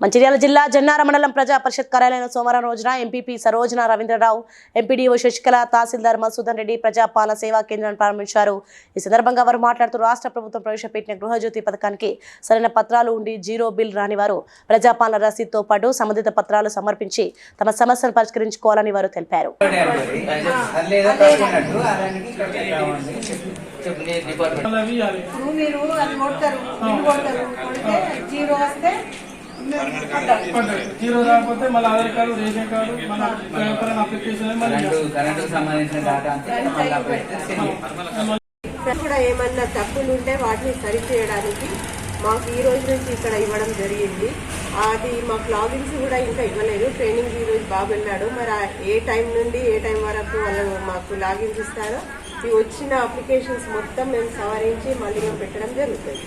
మంచిర్యాల జిల్లా జన్నార మండలం ప్రజా పరిషత్ కార్యాలయంలో సోమవారం రోజున ఎంపీపీ సరోజన రవీంద్రరావు ఎంపీడీఓ శశికళ తహసీల్దార్ మసూదన్ రెడ్డి ప్రజాపాలన సేవా కేంద్రాన్ని ప్రారంభించారు. ఈ సందర్భంగా వారు మాట్లాడుతూ రాష్ట్ర ప్రభుత్వం ప్రవేశపెట్టిన గృహజ్యోతి పథకానికి సరైన పత్రాలు ఉండి జీరో బిల్ రాని వారు ప్రజాపాలన రసీదుతో పాటు సంబంధిత పత్రాలు సమర్పించి తమ సమస్యను పరిష్కరించుకోవాలని వారు తెలిపారు. మీరు అది కొడతారు బిల్ కొడతారు కొడితే జీరో వస్తే. జీరో రాకపోతే మళ్ళీ ఆధార్ కార్డు రేషన్ కార్డు మన అప్లికేషన్ చేయాలి. కూడా ఏమన్నా తప్పులు ఉంటే వాటిని సరిచేయడానికి మాకు ఈ రోజు నుంచి ఇక్కడ ఇవ్వడం జరిగింది. అది మాకు లాగిన్స్ కూడా ఇంకా ఇవ్వలేదు. ట్రైనింగ్ ఈ రోజు బాబు వెళ్ళాడు. మరి ఏ టైం నుండి ఏ టైం వరకు వాళ్ళు మాకు లాగిన్స్ ఇస్తారో ఈ వచ్చిన అప్లికేషన్స్ మొత్తం మేము సవరించి మళ్ళీ పెట్టడం జరుగుతుంది.